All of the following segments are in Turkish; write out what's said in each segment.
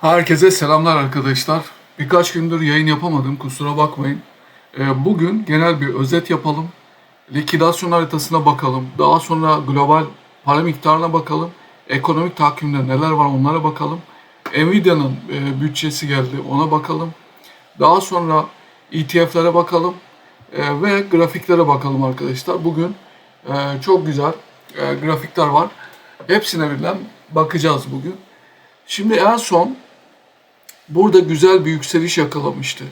Herkese selamlar arkadaşlar. Birkaç gündür yayın yapamadım kusura bakmayın. Ee, Bugün genel bir özet yapalım. Likidasyon haritasına bakalım. Daha sonra global para miktarına bakalım. Ekonomik takvimde neler var onlara bakalım. Nvidia'nın e, bütçesi geldi ona bakalım. Daha sonra ETF'lere bakalım. E, ve grafiklere bakalım arkadaşlar. Bugün e, çok güzel grafikler var. Hepsine birden bakacağız bugün. Şimdi en son burada güzel bir yükseliş yakalamıştı.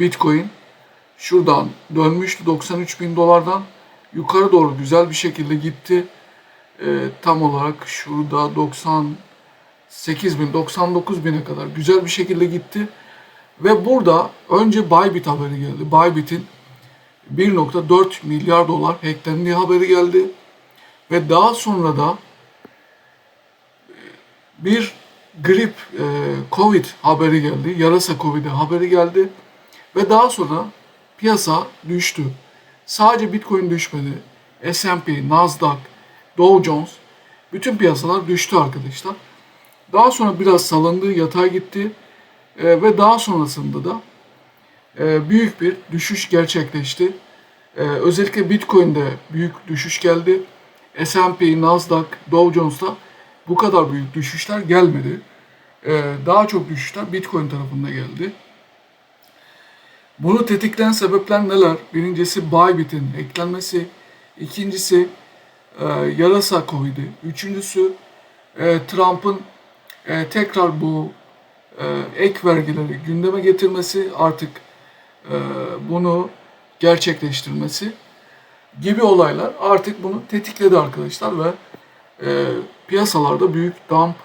Bitcoin şuradan dönmüştü 93 bin dolardan yukarı doğru güzel bir şekilde gitti. Ee, tam olarak şurada 98 bin 99 bine kadar güzel bir şekilde gitti. Ve burada önce Bybit haberi geldi. Bybit'in 1.4 milyar dolar hacklendiği haberi geldi. Ve daha sonra da bir grip, e, Covid haberi geldi. Yarasa Covid'e haberi geldi. Ve daha sonra piyasa düştü. Sadece Bitcoin düşmedi. S&P, Nasdaq, Dow Jones bütün piyasalar düştü arkadaşlar. Daha sonra biraz salındı, yatay gitti. E, ve daha sonrasında da e, büyük bir düşüş gerçekleşti. E, özellikle Bitcoin'de büyük düşüş geldi. S&P, Nasdaq, Dow Jones'ta bu kadar büyük düşüşler gelmedi. Ee, daha çok düşüşler Bitcoin tarafında geldi. Bunu tetikleyen sebepler neler? Birincisi Bybit'in eklenmesi, ikincisi e, yarasa Covid'i, üçüncüsü e, Trump'ın e, tekrar bu e, ek vergileri gündeme getirmesi, artık e, bunu gerçekleştirmesi gibi olaylar artık bunu tetikledi arkadaşlar ve e, piyasalarda büyük dump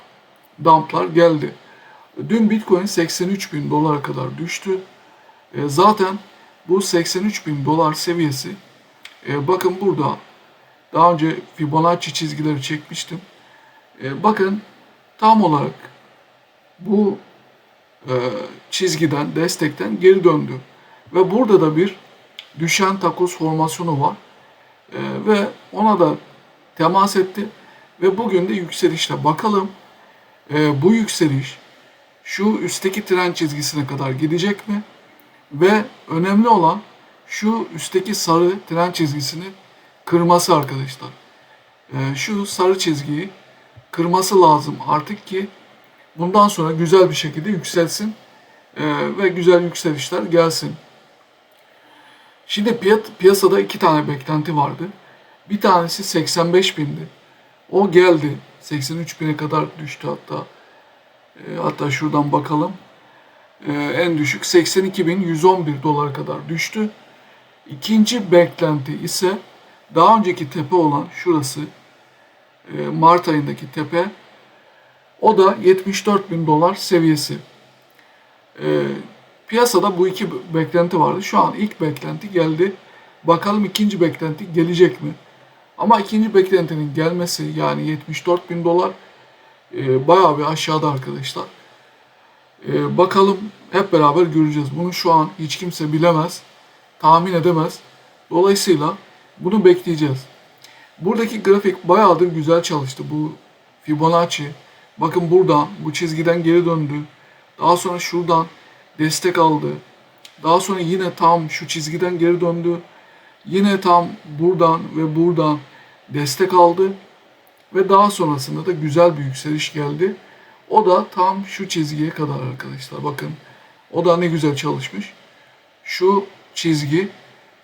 dumplar geldi. Dün Bitcoin 83 bin dolara kadar düştü. E, zaten bu 83 bin dolar seviyesi e, bakın burada daha önce Fibonacci çizgileri çekmiştim. E, bakın tam olarak bu çizgiden, destekten geri döndü. Ve burada da bir düşen takoz formasyonu var. Ve ona da temas etti. Ve bugün de yükselişte. Bakalım e, bu yükseliş şu üstteki tren çizgisine kadar gidecek mi? Ve önemli olan şu üstteki sarı tren çizgisini kırması arkadaşlar. E, şu sarı çizgiyi kırması lazım artık ki bundan sonra güzel bir şekilde yükselsin e, ve güzel yükselişler gelsin. Şimdi piyasada iki tane beklenti vardı. Bir tanesi 85 bindi. O geldi. 83 bine kadar düştü hatta. E, hatta şuradan bakalım. E, en düşük 82.111 dolar kadar düştü. İkinci beklenti ise daha önceki tepe olan şurası e, Mart ayındaki tepe o da 74 bin dolar seviyesi. E, piyasada bu iki beklenti vardı. Şu an ilk beklenti geldi. Bakalım ikinci beklenti gelecek mi? Ama ikinci beklentinin gelmesi yani 74 bin dolar e, bayağı bir aşağıda arkadaşlar. E, bakalım hep beraber göreceğiz. Bunu şu an hiç kimse bilemez, tahmin edemez. Dolayısıyla bunu bekleyeceğiz. Buradaki grafik bayağıdır güzel çalıştı. Bu Fibonacci. Bakın buradan, bu çizgiden geri döndü. Daha sonra şuradan destek aldı. Daha sonra yine tam şu çizgiden geri döndü. Yine tam buradan ve buradan destek aldı ve daha sonrasında da güzel bir yükseliş geldi. O da tam şu çizgiye kadar arkadaşlar. Bakın o da ne güzel çalışmış. Şu çizgi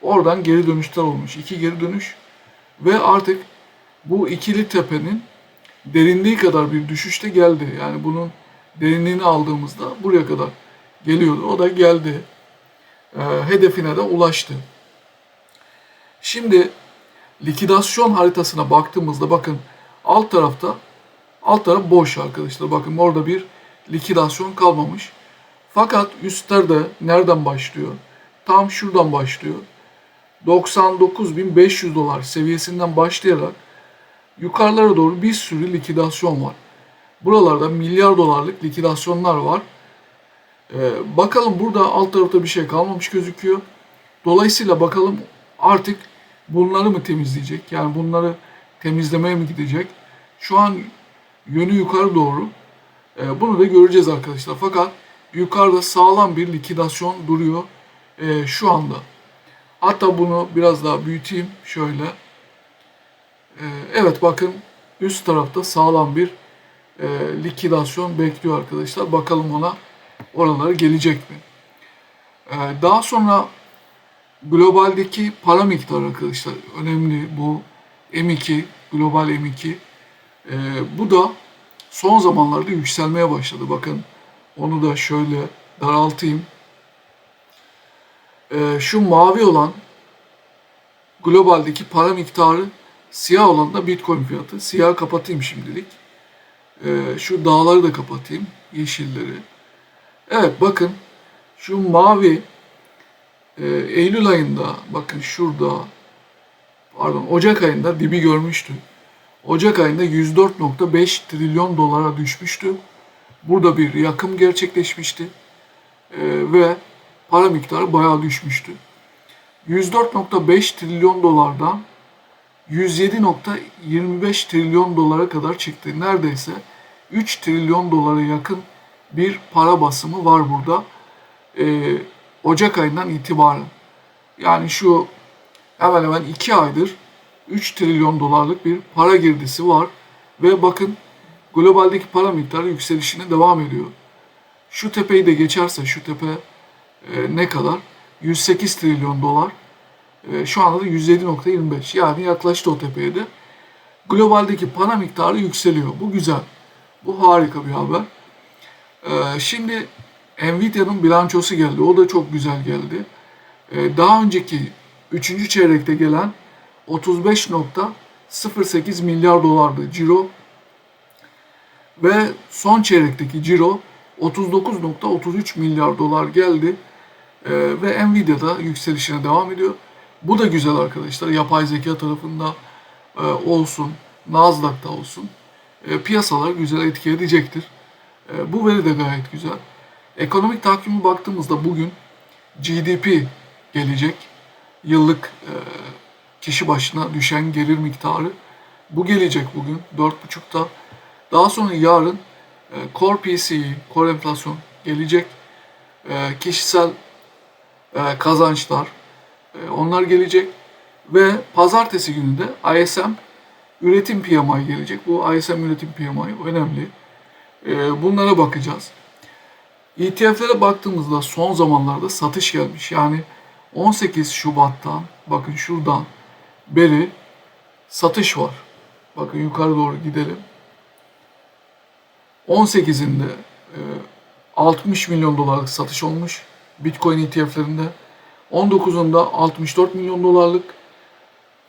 oradan geri dönüşler olmuş. İki geri dönüş ve artık bu ikili tepenin derinliği kadar bir düşüş de geldi. Yani bunun derinliğini aldığımızda buraya kadar geliyordu. O da geldi. Ee, hedefine de ulaştı. Şimdi likidasyon haritasına baktığımızda bakın alt tarafta alt taraf boş arkadaşlar. Bakın orada bir likidasyon kalmamış. Fakat üstlerde nereden başlıyor? Tam şuradan başlıyor. 99.500 dolar seviyesinden başlayarak yukarılara doğru bir sürü likidasyon var. Buralarda milyar dolarlık likidasyonlar var. Ee, bakalım burada alt tarafta bir şey kalmamış gözüküyor. Dolayısıyla bakalım artık bunları mı temizleyecek? Yani bunları temizlemeye mi gidecek? Şu an yönü yukarı doğru. E, bunu da göreceğiz arkadaşlar. Fakat yukarıda sağlam bir likidasyon duruyor e, şu anda. Hatta bunu biraz daha büyüteyim şöyle. E, evet bakın üst tarafta sağlam bir likidasyon bekliyor arkadaşlar. Bakalım ona oralara gelecek mi? Daha sonra globaldeki para miktarı arkadaşlar önemli bu M2 global M2 e, bu da son zamanlarda yükselmeye başladı. Bakın onu da şöyle daraltayım. E, şu mavi olan globaldeki para miktarı siyah olan da Bitcoin fiyatı. Siyah kapatayım şimdilik. E, şu dağları da kapatayım. Yeşilleri. Evet bakın şu mavi e, Eylül ayında bakın şurada pardon Ocak ayında dibi görmüştü. Ocak ayında 104.5 trilyon dolara düşmüştü. Burada bir yakım gerçekleşmişti. E, ve para miktarı bayağı düşmüştü. 104.5 trilyon dolardan 107.25 trilyon dolara kadar çıktı. Neredeyse 3 trilyon dolara yakın bir para basımı var burada. Ee, Ocak ayından itibaren. Yani şu hemen hemen 2 aydır 3 trilyon dolarlık bir para girdisi var. Ve bakın globaldeki para miktarı yükselişine devam ediyor. Şu tepeyi de geçerse şu tepe e, ne kadar? 108 trilyon dolar. E, şu anda da 107.25 yani yaklaştı o tepeye de. Globaldeki para miktarı yükseliyor. Bu güzel. Bu harika bir haber. E, şimdi Nvidia'nın bilançosu geldi. O da çok güzel geldi. E, daha önceki 3. çeyrekte gelen 35.08 milyar dolardı ciro. Ve son çeyrekteki ciro 39.33 milyar dolar geldi. Ee, ve Nvidia'da yükselişine devam ediyor. Bu da güzel arkadaşlar. Yapay zeka tarafında e, olsun, Nasdaq'ta olsun. E, piyasalar güzel etki edecektir. E, bu veri de gayet güzel. Ekonomik takvime baktığımızda bugün GDP gelecek. Yıllık e, kişi başına düşen gelir miktarı. Bu gelecek bugün 4.30'da. Daha sonra yarın e, Core PCE, Core enflasyon gelecek. E, kişisel e, kazançlar e, onlar gelecek. Ve pazartesi günü de ISM üretim PMI gelecek. Bu ISM üretim PMI önemli. E, bunlara bakacağız. ETF'lere baktığımızda son zamanlarda satış gelmiş. Yani 18 Şubat'tan bakın şuradan beri satış var. Bakın yukarı doğru gidelim. 18'inde 60 milyon dolarlık satış olmuş Bitcoin ETF'lerinde. 19'unda 64 milyon dolarlık,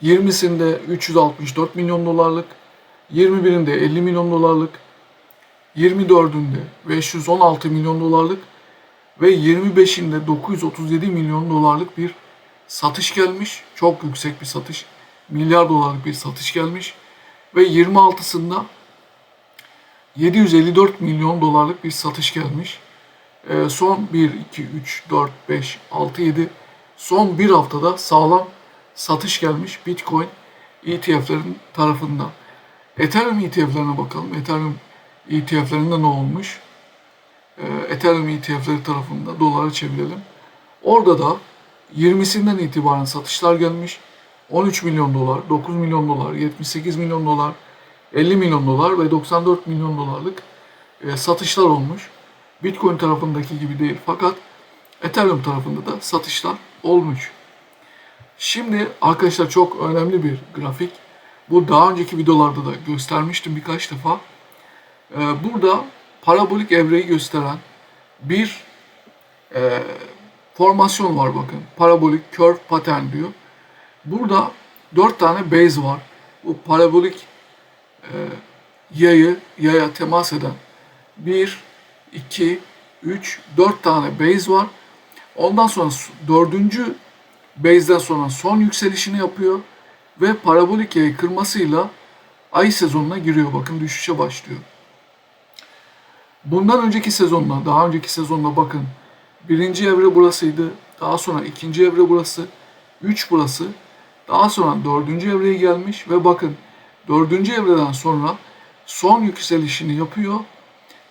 20'sinde 364 milyon dolarlık, 21'inde 50 milyon dolarlık, 24'ünde 516 milyon dolarlık ve 25'inde 937 milyon dolarlık bir satış gelmiş. Çok yüksek bir satış. Milyar dolarlık bir satış gelmiş. Ve 26'sında 754 milyon dolarlık bir satış gelmiş. Ee, son 1, 2, 3, 4, 5, 6, 7 son bir haftada sağlam satış gelmiş Bitcoin ETF'lerin tarafından. Ethereum ETF'lerine bakalım. Ethereum ETF'lerinde ne olmuş? Ee, Ethereum ETF'leri tarafında dolara çevirelim. Orada da 20'sinden itibaren satışlar gelmiş. 13 milyon dolar, 9 milyon dolar, 78 milyon dolar, 50 milyon dolar ve 94 milyon dolarlık e, satışlar olmuş. Bitcoin tarafındaki gibi değil fakat Ethereum tarafında da satışlar olmuş. Şimdi arkadaşlar çok önemli bir grafik. Bu daha önceki videolarda da göstermiştim birkaç defa. Ee, burada parabolik evreyi gösteren bir e, formasyon var bakın. Parabolik curve pattern diyor. Burada dört tane base var. Bu parabolik e, yayı yaya temas eden bir, iki, üç, dört tane base var. Ondan sonra dördüncü base'den sonra son yükselişini yapıyor ve parabolik yayı kırmasıyla ay sezonuna giriyor. Bakın düşüşe başlıyor. Bundan önceki sezonla, daha önceki sezonla bakın. Birinci evre burasıydı. Daha sonra ikinci evre burası. Üç burası. Daha sonra dördüncü evreye gelmiş ve bakın dördüncü evreden sonra son yükselişini yapıyor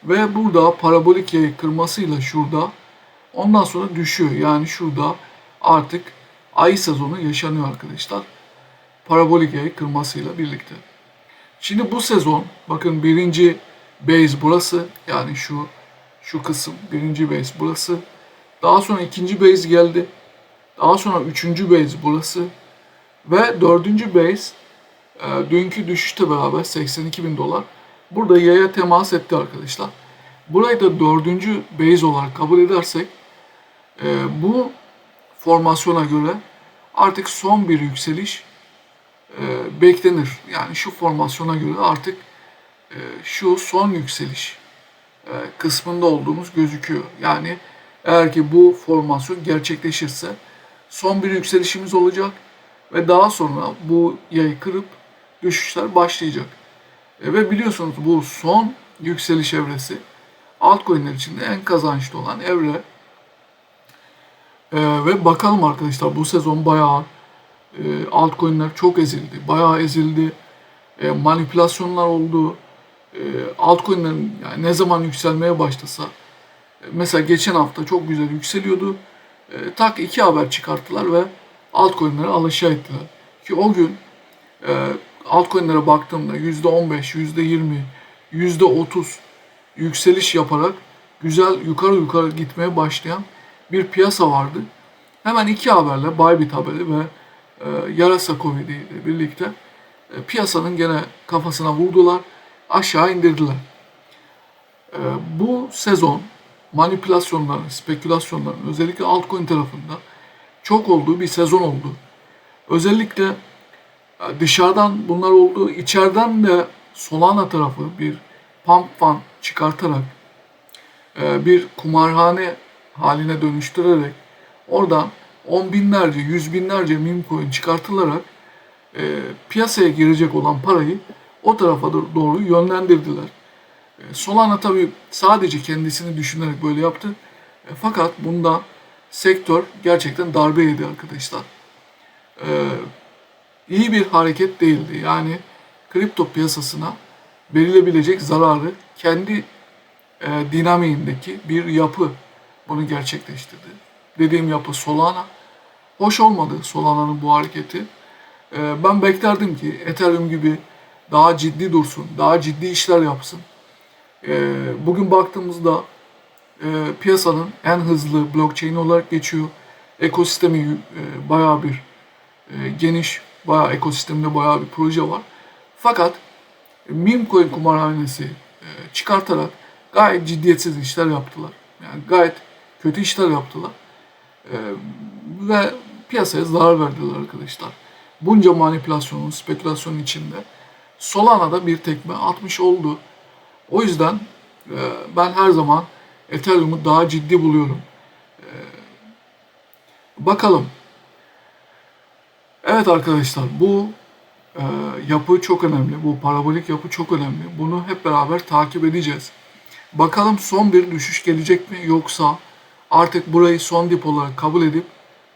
Ve burada parabolik yayı kırmasıyla şurada ondan sonra düşüyor. Yani şurada artık ay sezonu yaşanıyor arkadaşlar. Parabolik yayı kırmasıyla birlikte. Şimdi bu sezon bakın birinci base burası yani şu şu kısım birinci base burası. Daha sonra ikinci base geldi. Daha sonra üçüncü base burası. Ve dördüncü base e, dünkü düşüşte beraber 82 bin dolar. Burada yaya temas etti arkadaşlar. Burayı da dördüncü base olarak kabul edersek e, bu formasyona göre artık son bir yükseliş e, beklenir. Yani şu formasyona göre artık şu son yükseliş e, kısmında olduğumuz gözüküyor. Yani eğer ki bu formasyon gerçekleşirse son bir yükselişimiz olacak ve daha sonra bu yayı kırıp düşüşler başlayacak. E, ve biliyorsunuz bu son yükseliş evresi altcoin'ler içinde en kazançlı olan evre. E, ve bakalım arkadaşlar bu sezon bayağı e, altcoin'ler çok ezildi. Bayağı ezildi. E, manipülasyonlar oldu. E, altcoin'lerin yani ne zaman yükselmeye başlasa e, mesela geçen hafta çok güzel yükseliyordu. E, tak iki haber çıkarttılar ve altcoin'leri alaşağı ettiler. Ki o gün e, altcoin'lere baktığımda %15, %20, %30 yükseliş yaparak güzel yukarı yukarı gitmeye başlayan bir piyasa vardı. Hemen iki haberle Bybit haberi ve e, yarasa Covid ile birlikte e, piyasanın gene kafasına vurdular, aşağı indirdiler. E, bu sezon manipülasyonların, spekülasyonların özellikle altcoin tarafında çok olduğu bir sezon oldu. Özellikle e, dışarıdan bunlar oldu, içeriden de Solana tarafı bir pump fund çıkartarak e, bir kumarhane haline dönüştürerek oradan on binlerce, yüz binlerce meme coin çıkartılarak e, piyasaya girecek olan parayı o tarafa do- doğru yönlendirdiler. E, Solana tabii sadece kendisini düşünerek böyle yaptı. E, fakat bunda sektör gerçekten darbe yedi arkadaşlar. E, iyi bir hareket değildi. Yani kripto piyasasına verilebilecek zararı kendi e, dinamiğindeki bir yapı bunu gerçekleştirdi. Dediğim yapı Solana. Hoş olmadı Solana'nın bu hareketi. E, ben beklerdim ki Ethereum gibi daha ciddi dursun, daha ciddi işler yapsın. E, bugün baktığımızda e, piyasanın en hızlı blockchain olarak geçiyor. Ekosistemi e, bayağı bir e, geniş, bayağı ekosistemde bayağı bir proje var. Fakat meme coin kumarhanesi e, çıkartarak gayet ciddiyetsiz işler yaptılar. Yani gayet kötü işler yaptılar. E, ve piyasaya zarar verdiler arkadaşlar. Bunca manipülasyonun, spekülasyonun içinde Solana'da bir tekme atmış oldu. O yüzden e, ben her zaman Ethereum'u daha ciddi buluyorum. E, bakalım. Evet arkadaşlar bu e, yapı çok önemli. Bu parabolik yapı çok önemli. Bunu hep beraber takip edeceğiz. Bakalım son bir düşüş gelecek mi yoksa artık burayı son dip olarak kabul edip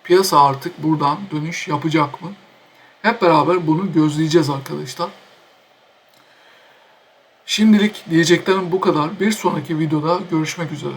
piyasa artık buradan dönüş yapacak mı? Hep beraber bunu gözleyeceğiz arkadaşlar. Şimdilik diyeceklerim bu kadar. Bir sonraki videoda görüşmek üzere.